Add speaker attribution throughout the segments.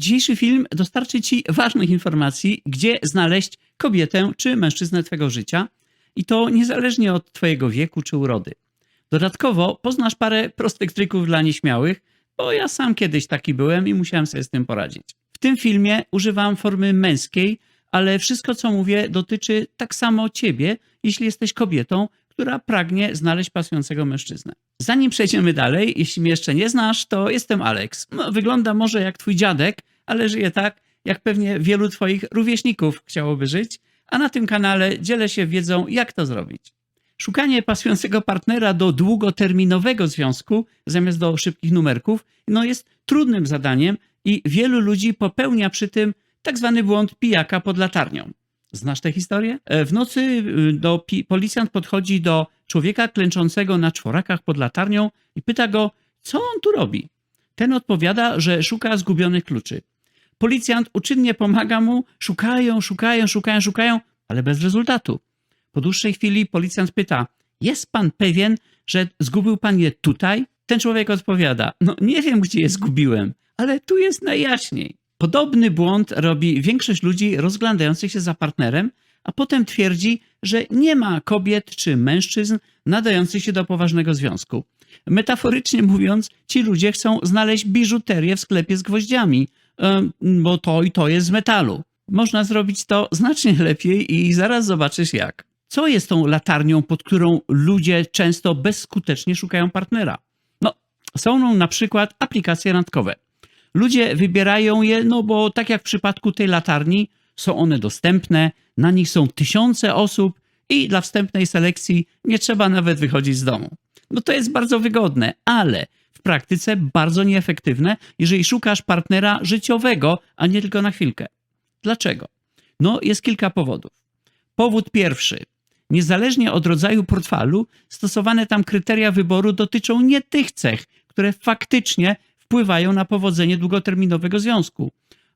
Speaker 1: Dzisiejszy film dostarczy Ci ważnych informacji, gdzie znaleźć kobietę czy mężczyznę Twojego życia i to niezależnie od Twojego wieku czy urody. Dodatkowo poznasz parę prostych trików dla nieśmiałych, bo ja sam kiedyś taki byłem i musiałem sobie z tym poradzić. W tym filmie używam formy męskiej, ale wszystko co mówię dotyczy tak samo Ciebie, jeśli jesteś kobietą, która pragnie znaleźć pasującego mężczyznę. Zanim przejdziemy dalej, jeśli mnie jeszcze nie znasz, to jestem Alex. No, wygląda może jak twój dziadek, ale żyję tak, jak pewnie wielu twoich rówieśników chciałoby żyć, a na tym kanale dzielę się wiedzą, jak to zrobić. Szukanie pasującego partnera do długoterminowego związku, zamiast do szybkich numerków, no jest trudnym zadaniem i wielu ludzi popełnia przy tym tak zwany błąd pijaka pod latarnią. Znasz tę historię? E, W nocy y, do policjant podchodzi do człowieka klęczącego na czworakach pod latarnią i pyta go, co on tu robi. Ten odpowiada, że szuka zgubionych kluczy. Policjant uczynnie pomaga mu, szukają, szukają, szukają, szukają, ale bez rezultatu. Po dłuższej chwili policjant pyta: Jest pan pewien, że zgubił pan je tutaj? Ten człowiek odpowiada: No, nie wiem, gdzie je zgubiłem, ale tu jest najjaśniej. Podobny błąd robi większość ludzi rozglądających się za partnerem, a potem twierdzi, że nie ma kobiet czy mężczyzn nadających się do poważnego związku. Metaforycznie mówiąc, ci ludzie chcą znaleźć biżuterię w sklepie z gwoździami, bo to i to jest z metalu. Można zrobić to znacznie lepiej i zaraz zobaczysz jak. Co jest tą latarnią, pod którą ludzie często bezskutecznie szukają partnera? No, są na przykład aplikacje randkowe. Ludzie wybierają je, no bo tak jak w przypadku tej latarni, są one dostępne, na nich są tysiące osób i dla wstępnej selekcji nie trzeba nawet wychodzić z domu. No to jest bardzo wygodne, ale w praktyce bardzo nieefektywne, jeżeli szukasz partnera życiowego, a nie tylko na chwilkę. Dlaczego? No, jest kilka powodów. Powód pierwszy. Niezależnie od rodzaju portfalu, stosowane tam kryteria wyboru dotyczą nie tych cech, które faktycznie wpływają na powodzenie długoterminowego związku.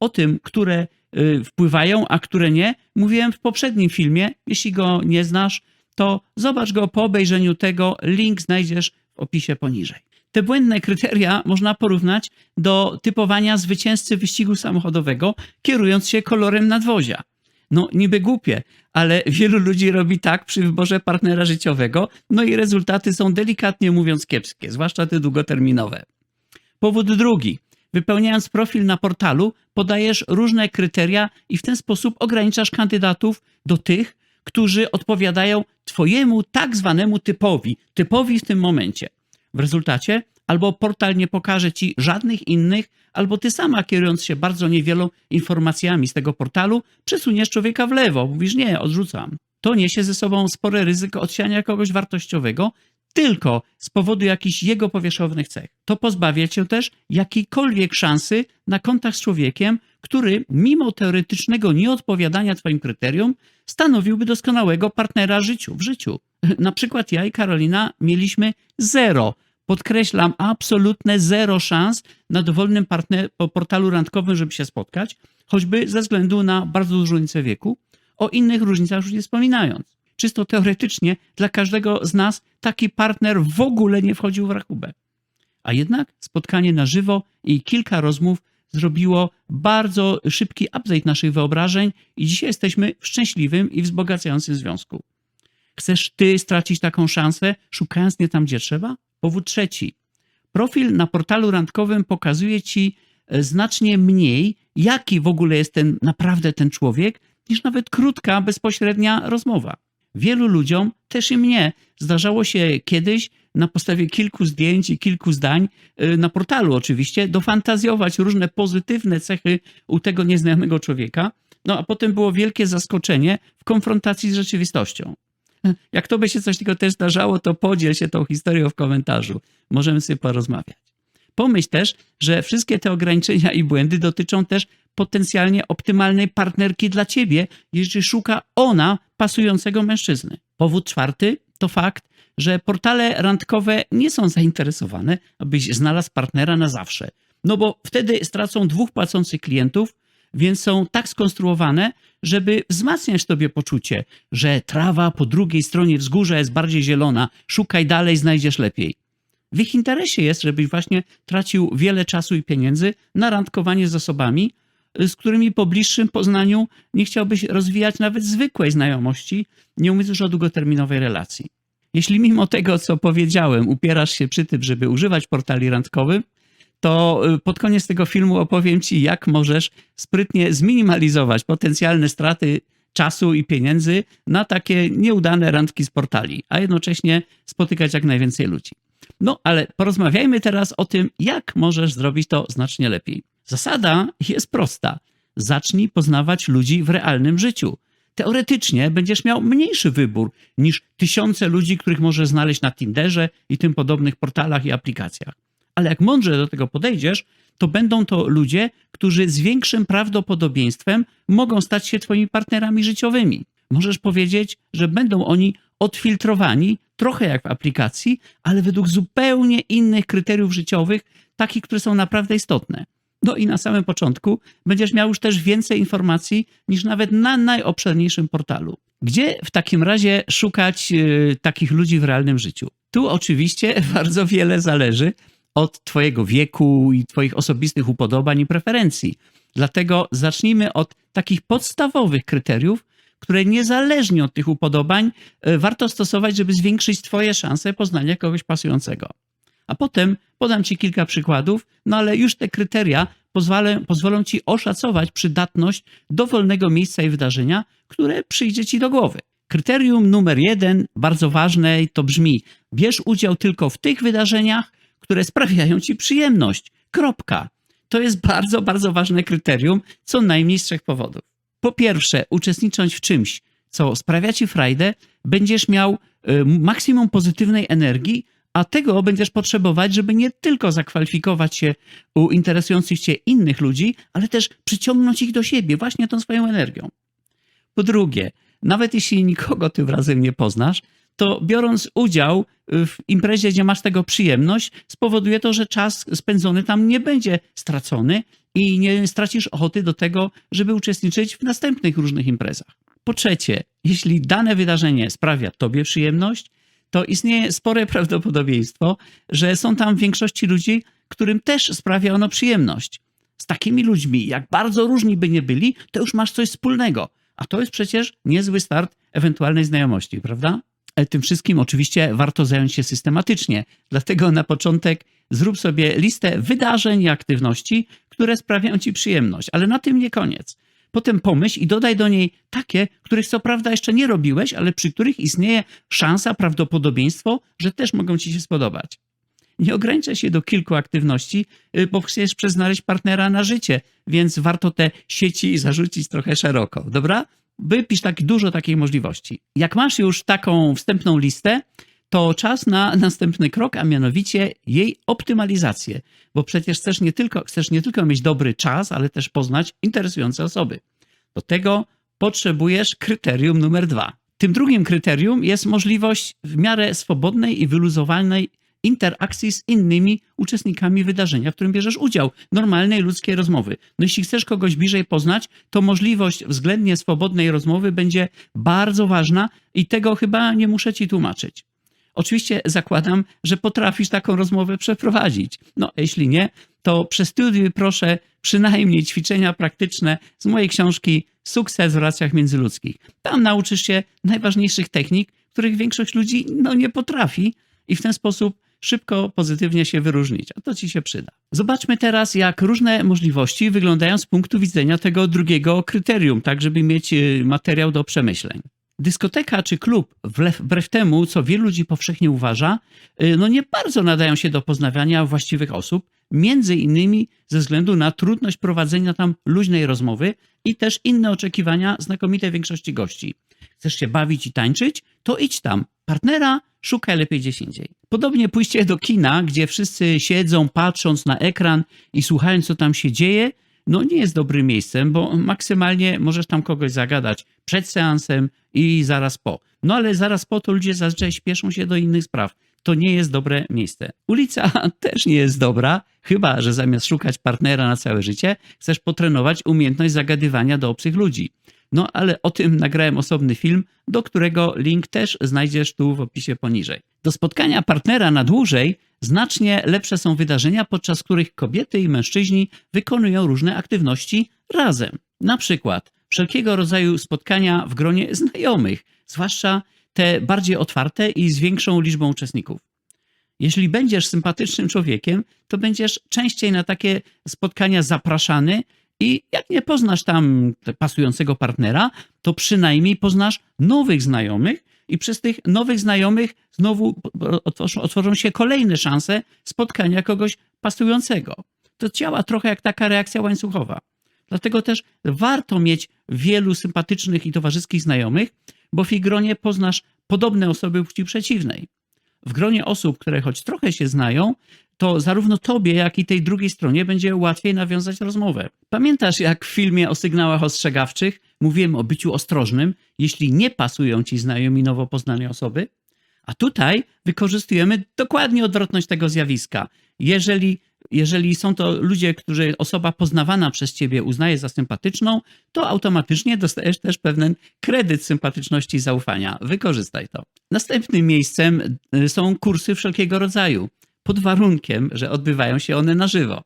Speaker 1: O tym, które y, wpływają, a które nie, mówiłem w poprzednim filmie. Jeśli go nie znasz, to zobacz go po obejrzeniu tego. Link znajdziesz w opisie poniżej. Te błędne kryteria można porównać do typowania zwycięzcy wyścigu samochodowego, kierując się kolorem nadwozia. No, niby głupie, ale wielu ludzi robi tak przy wyborze partnera życiowego, no i rezultaty są delikatnie mówiąc kiepskie, zwłaszcza te długoterminowe. Powód drugi. Wypełniając profil na portalu, podajesz różne kryteria i w ten sposób ograniczasz kandydatów do tych, którzy odpowiadają Twojemu tak zwanemu typowi, typowi w tym momencie. W rezultacie albo portal nie pokaże Ci żadnych innych, albo Ty sama, kierując się bardzo niewielą informacjami z tego portalu, przesuniesz człowieka w lewo. Mówisz, nie, odrzucam. To niesie ze sobą spore ryzyko odsiania kogoś wartościowego, tylko z powodu jakichś jego powierzchownych cech. To pozbawia cię też jakiejkolwiek szansy na kontakt z człowiekiem, który mimo teoretycznego nieodpowiadania twoim kryterium stanowiłby doskonałego partnera życiu, w życiu. Na przykład ja i Karolina mieliśmy zero, podkreślam, absolutne zero szans na dowolnym partner, po portalu randkowym, żeby się spotkać, choćby ze względu na bardzo dużą różnicę wieku, o innych różnicach już nie wspominając czysto teoretycznie dla każdego z nas taki partner w ogóle nie wchodził w rachubę. A jednak spotkanie na żywo i kilka rozmów zrobiło bardzo szybki update naszych wyobrażeń i dzisiaj jesteśmy w szczęśliwym i wzbogacającym związku. Chcesz ty stracić taką szansę, szukając nie tam, gdzie trzeba? Powód trzeci. Profil na portalu randkowym pokazuje ci e, znacznie mniej, jaki w ogóle jest ten naprawdę ten człowiek, niż nawet krótka, bezpośrednia rozmowa. Wielu ludziom, też i mnie, zdarzało się kiedyś na podstawie kilku zdjęć i kilku zdań, y, na portalu oczywiście, dofantazjować różne pozytywne cechy u tego nieznajomego człowieka, no a potem było wielkie zaskoczenie w konfrontacji z rzeczywistością. Jak to by się coś takiego też zdarzało, to podziel się tą historią w komentarzu. Możemy sobie porozmawiać. Pomyśl też, że wszystkie te ograniczenia i błędy dotyczą też potencjalnie optymalnej partnerki dla ciebie, jeżeli szuka ona pasującego mężczyzny. Powód czwarty to fakt, że portale randkowe nie są zainteresowane, abyś znalazł partnera na zawsze. No bo wtedy stracą dwóch płacących klientów, więc są tak skonstruowane, żeby wzmacniać tobie poczucie, że trawa po drugiej stronie wzgórza jest bardziej zielona, szukaj dalej, znajdziesz lepiej. W ich interesie jest, żebyś właśnie tracił wiele czasu i pieniędzy na randkowanie z osobami, z którymi po bliższym poznaniu nie chciałbyś rozwijać nawet zwykłej znajomości, nie mówiąc już o długoterminowej relacji. Jeśli mimo tego, co powiedziałem, upierasz się przy tym, żeby używać portali randkowych, to y, pod koniec tego filmu opowiem Ci, jak możesz sprytnie zminimalizować potencjalne straty czasu i pieniędzy na takie nieudane randki z portali, a jednocześnie spotykać jak najwięcej ludzi. No, ale porozmawiajmy teraz o tym, jak możesz zrobić to znacznie lepiej. Zasada jest prosta. Zacznij poznawać ludzi w realnym życiu. Teoretycznie będziesz miał mniejszy wybór niż tysiące ludzi, których możesz znaleźć na Tinderze i tym podobnych portalach i aplikacjach. Ale jak mądrze do tego podejdziesz, to będą to ludzie, którzy z większym prawdopodobieństwem mogą stać się Twoimi partnerami życiowymi. Możesz powiedzieć, że będą oni odfiltrowani, trochę jak w aplikacji, ale według zupełnie innych kryteriów życiowych, takich, które są naprawdę istotne. No i na samym początku będziesz miał już też więcej informacji niż nawet na najobszerniejszym portalu. Gdzie w takim razie szukać y, takich ludzi w realnym życiu? Tu oczywiście bardzo wiele zależy od Twojego wieku i Twoich osobistych upodobań i preferencji. Dlatego zacznijmy od takich podstawowych kryteriów, które niezależnie od tych upodobań y, warto stosować, żeby zwiększyć Twoje szanse poznania kogoś pasującego. A potem podam Ci kilka przykładów, no ale już te kryteria pozwolą, pozwolą Ci oszacować przydatność dowolnego miejsca i wydarzenia, które przyjdzie Ci do głowy. Kryterium numer jeden, bardzo ważne, to brzmi: bierz udział tylko w tych wydarzeniach, które sprawiają Ci przyjemność. Kropka. To jest bardzo, bardzo ważne kryterium, co najmniej z trzech powodów. Po pierwsze, uczestnicząc w czymś, co sprawia Ci frajdę, będziesz miał y, maksimum pozytywnej energii, a tego będziesz potrzebować, żeby nie tylko zakwalifikować się u interesujących cię innych ludzi, ale też przyciągnąć ich do siebie właśnie tą swoją energią. Po drugie, nawet jeśli nikogo tym razem nie poznasz, to biorąc udział w imprezie, gdzie masz tego przyjemność, spowoduje to, że czas spędzony tam nie będzie stracony i nie stracisz ochoty do tego, żeby uczestniczyć w następnych różnych imprezach. Po trzecie, jeśli dane wydarzenie sprawia tobie przyjemność, to istnieje spore prawdopodobieństwo, że są tam w większości ludzi, którym też sprawia ono przyjemność. Z takimi ludźmi, jak bardzo różni by nie byli, to już masz coś wspólnego. A to jest przecież niezły start ewentualnej znajomości, prawda? Ale tym wszystkim oczywiście warto zająć się systematycznie. Dlatego na początek zrób sobie listę wydarzeń i aktywności, które sprawiają ci przyjemność. Ale na tym nie koniec. Potem pomyśl i dodaj do niej takie, których co prawda jeszcze nie robiłeś, ale przy których istnieje szansa, prawdopodobieństwo, że też mogą ci się spodobać. Nie ograniczaj się do kilku aktywności, y, bo chcesz przeznaleźć partnera na życie, więc warto te sieci zarzucić trochę szeroko, dobra? Wypisz tak dużo takiej możliwości. Jak masz już taką wstępną listę, to czas na następny krok, a mianowicie jej optymalizację, bo przecież chcesz nie tylko, chcesz nie tylko mieć dobry czas, ale też poznać interesujące osoby. Do tego potrzebujesz kryterium numer dwa. Tym drugim kryterium jest możliwość w miarę swobodnej i wyluzowanej interakcji z innymi uczestnikami wydarzenia, w którym bierzesz udział, normalnej ludzkiej rozmowy. No jeśli chcesz kogoś bliżej poznać, to możliwość względnie swobodnej rozmowy będzie bardzo ważna i tego chyba nie muszę ci tłumaczyć. Oczywiście zakładam, że potrafisz taką rozmowę przeprowadzić. No, jeśli nie, to przestudiuj proszę przynajmniej ćwiczenia praktyczne z mojej książki Sukces w relacjach międzyludzkich. Tam nauczysz się najważniejszych technik, których większość ludzi no, nie potrafi i w ten sposób szybko, pozytywnie się wyróżnić, a to ci się przyda. Zobaczmy teraz, jak różne możliwości wyglądają z punktu widzenia tego drugiego kryterium, tak żeby mieć y, materiał do przemyśleń. Dyskoteka czy klub, wbrew temu, co wielu ludzi powszechnie uważa, y, no nie bardzo nadają się do poznawania właściwych osób, między innymi ze względu na trudność prowadzenia tam luźnej rozmowy i też inne oczekiwania znakomitej większości gości. Chcesz się bawić i tańczyć? To idź tam. Partnera szukaj lepiej gdzieś indziej. Podobnie pójście do kina, gdzie wszyscy siedzą patrząc na ekran i słuchając, co tam się dzieje, no nie jest dobrym miejscem, bo maksymalnie możesz tam kogoś zagadać przed seansem i zaraz po. No ale zaraz po to ludzie zazwyczaj śpieszą się do innych spraw. To nie jest dobre miejsce. Ulica też nie jest dobra, chyba że zamiast szukać partnera na całe życie, chcesz potrenować umiejętność zagadywania do obcych ludzi. No ale o tym nagrałem osobny film, do którego link też znajdziesz tu w opisie poniżej. Do spotkania partnera na dłużej Znacznie lepsze są wydarzenia, podczas których kobiety i mężczyźni wykonują różne aktywności razem. Na przykład wszelkiego rodzaju spotkania w gronie znajomych, zwłaszcza te bardziej otwarte i z większą liczbą uczestników. Jeśli będziesz sympatycznym człowiekiem, to będziesz częściej na takie spotkania zapraszany i jak nie poznasz tam pasującego partnera, to przynajmniej poznasz nowych znajomych i przez tych nowych znajomych znowu otworzą, się kolejne szanse spotkania kogoś pasującego. To działa trochę jak taka reakcja łańcuchowa. Dlatego też warto mieć wielu sympatycznych i towarzyskich znajomych, bo w ich gronie poznasz podobne osoby płci przeciwnej. W gronie osób, które choć trochę się znają, to zarówno tobie, jak i tej drugiej stronie będzie łatwiej nawiązać rozmowę. Pamiętasz, jak w filmie o sygnałach ostrzegawczych mówiłem o byciu ostrożnym, jeśli nie pasują ci znajomi nowo poznane osoby? A tutaj wykorzystujemy dokładnie odwrotność tego zjawiska. Jeżeli, jeżeli są to ludzie, którzy osoba poznawana przez ciebie uznaje za sympatyczną, to automatycznie dostajesz też pewien kredyt sympatyczności i zaufania. Wykorzystaj to. Następnym miejscem y, są kursy wszelkiego rodzaju, pod warunkiem, że odbywają się one na żywo.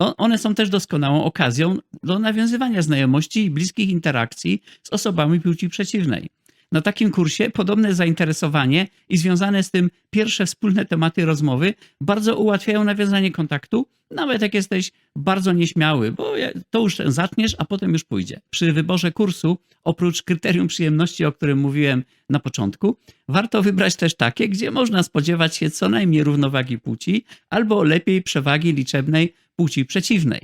Speaker 1: One są też doskonałą okazją do nawiązywania znajomości i bliskich interakcji z osobami płci przeciwnej. Na takim kursie podobne zainteresowanie i związane z tym pierwsze wspólne tematy rozmowy bardzo ułatwiają nawiązanie kontaktu, nawet jak jesteś bardzo nieśmiały, bo to już zaczniesz, a potem już pójdzie. Przy wyborze kursu, oprócz kryterium przyjemności, o którym mówiłem na początku, warto wybrać też takie, gdzie można spodziewać się co najmniej równowagi płci, albo lepiej przewagi liczebnej płci przeciwnej.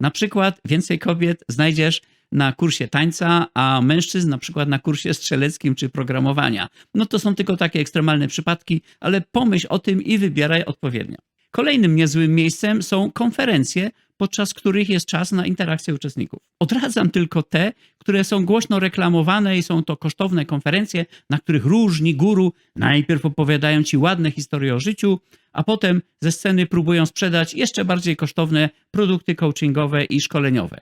Speaker 1: Na przykład więcej kobiet znajdziesz na kursie tańca, a mężczyzn na przykład na kursie strzeleckim czy programowania. No to są tylko takie ekstremalne przypadki, ale pomyśl o tym i wybieraj odpowiednio. Kolejnym niezłym miejscem są konferencje, podczas których jest czas na interakcję uczestników. Odradzam tylko te, które są głośno reklamowane i są to kosztowne konferencje, na których różni guru najpierw opowiadają ci ładne historie o życiu, a potem ze sceny próbują sprzedać jeszcze bardziej kosztowne produkty coachingowe i szkoleniowe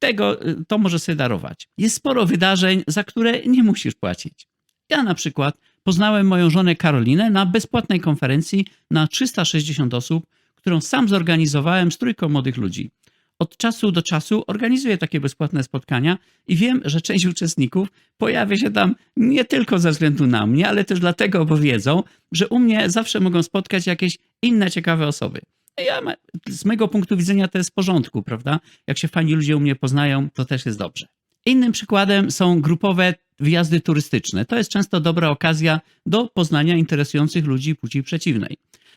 Speaker 1: tego y, to może sobie darować. Jest sporo wydarzeń, za które nie musisz płacić. Ja na przykład poznałem moją żonę Karolinę na bezpłatnej konferencji na 360 osób, którą sam zorganizowałem z trójką młodych ludzi. Od czasu do czasu organizuję takie bezpłatne spotkania i wiem, że część uczestników pojawia się tam nie tylko ze względu na mnie, ale też dlatego, bo wiedzą, że u mnie zawsze mogą spotkać jakieś inne ciekawe osoby. Ja, z mojego punktu widzenia to jest w porządku, prawda? Jak się fajni ludzie u mnie poznają, to też jest dobrze. Innym przykładem są grupowe wyjazdy turystyczne. To jest często dobra okazja do poznania interesujących ludzi płci przeciwnej.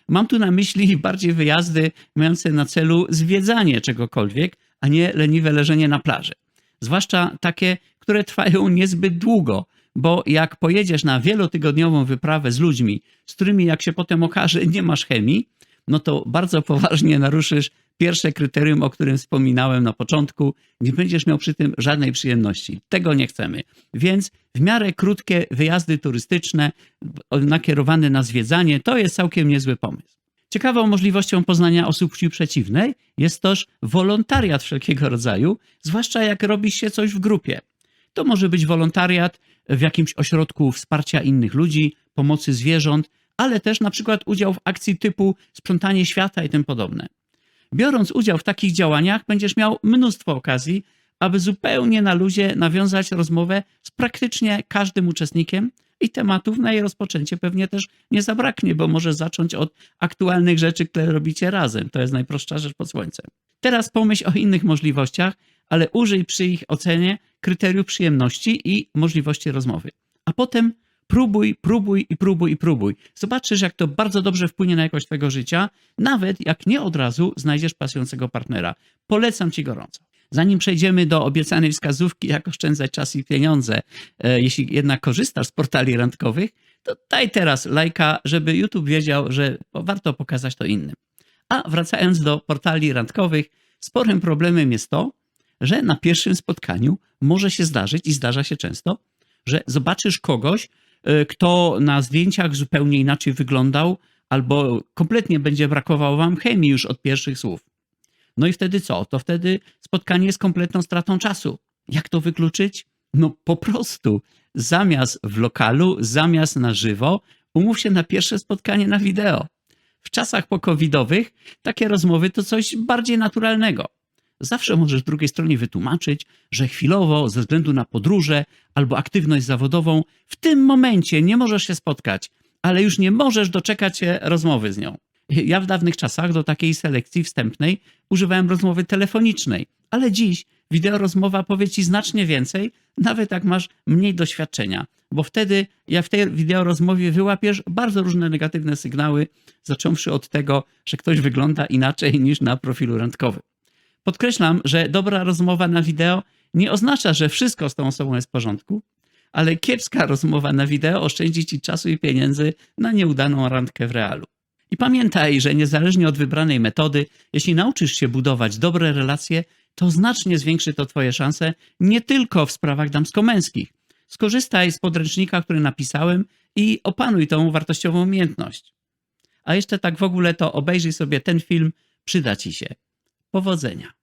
Speaker 1: Mam tu na myśli bardziej wyjazdy mające na celu zwiedzanie czegokolwiek, a nie leniwe leżenie na plaży. Zwłaszcza takie, które trwają niezbyt długo, bo jak pojedziesz na wielotygodniową wyprawę z ludźmi, z którymi jak się potem okaże nie masz chemii, no to bardzo poważnie naruszysz pierwsze kryterium, o którym wspominałem na początku. Nie będziesz miał przy tym żadnej przyjemności. Tego nie chcemy. Więc w miarę krótkie wyjazdy turystyczne nakierowane na zwiedzanie to jest całkiem niezły pomysł. Ciekawą możliwością poznania osób płci przeciwnej jest też wolontariat wszelkiego rodzaju, zwłaszcza jak robi się coś w grupie. To może być wolontariat w jakimś ośrodku wsparcia innych ludzi, pomocy zwierząt, ale też na przykład udział w akcji typu sprzątanie świata i tym podobne. Biorąc udział w takich działaniach, będziesz miał mnóstwo okazji, aby zupełnie na luzie nawiązać rozmowę z praktycznie każdym uczestnikiem i tematów na jej rozpoczęcie pewnie też nie zabraknie, bo może zacząć od aktualnych rzeczy, które robicie razem. To jest najprostsza rzecz pod słońcem. Teraz pomyśl o innych możliwościach, ale użyj przy ich ocenie kryteriów przyjemności i możliwości rozmowy. A potem Próbuj, próbuj i próbuj i próbuj. Zobaczysz, jak to bardzo dobrze wpłynie na jakość twojego życia, nawet jak nie od razu znajdziesz pasującego partnera. Polecam ci gorąco. Zanim przejdziemy do obiecanej wskazówki, jak oszczędzać czas i pieniądze, e, jeśli jednak korzystasz z portali randkowych, to daj teraz lajka, żeby YouTube wiedział, że warto pokazać to innym. A wracając do portali randkowych, sporym problemem jest to, że na pierwszym spotkaniu może się zdarzyć i zdarza się często, że zobaczysz kogoś, kto na zdjęciach zupełnie inaczej wyglądał, albo kompletnie będzie brakowało wam chemii już od pierwszych słów. No i wtedy co? To wtedy spotkanie jest kompletną stratą czasu. Jak to wykluczyć? No po prostu zamiast w lokalu, zamiast na żywo, umów się na pierwsze spotkanie na wideo. W czasach pokowidowych takie rozmowy to coś bardziej naturalnego. Zawsze możesz drugiej stronie wytłumaczyć, że chwilowo, ze względu na podróże albo aktywność zawodową, w tym momencie nie możesz się spotkać, ale już nie możesz doczekać się rozmowy z nią. Ja w dawnych czasach do takiej selekcji wstępnej używałem rozmowy telefonicznej, ale dziś wideorozmowa powie ci znacznie więcej, nawet jak masz mniej doświadczenia, bo wtedy ja w tej wideorozmowie wyłapiesz bardzo różne negatywne sygnały, zacząwszy od tego, że ktoś wygląda inaczej niż na profilu randkowym. Podkreślam, że dobra rozmowa na wideo nie oznacza, że wszystko z tą osobą jest w porządku, ale kiepska rozmowa na wideo oszczędzi ci czasu i pieniędzy na nieudaną randkę w realu. I pamiętaj, że niezależnie od wybranej metody, jeśli nauczysz się budować dobre relacje, to znacznie zwiększy to Twoje szanse nie tylko w sprawach damsko-męskich. Skorzystaj z podręcznika, który napisałem i opanuj tą wartościową umiejętność. A jeszcze tak w ogóle to obejrzyj sobie ten film, przyda Ci się. Powodzenia.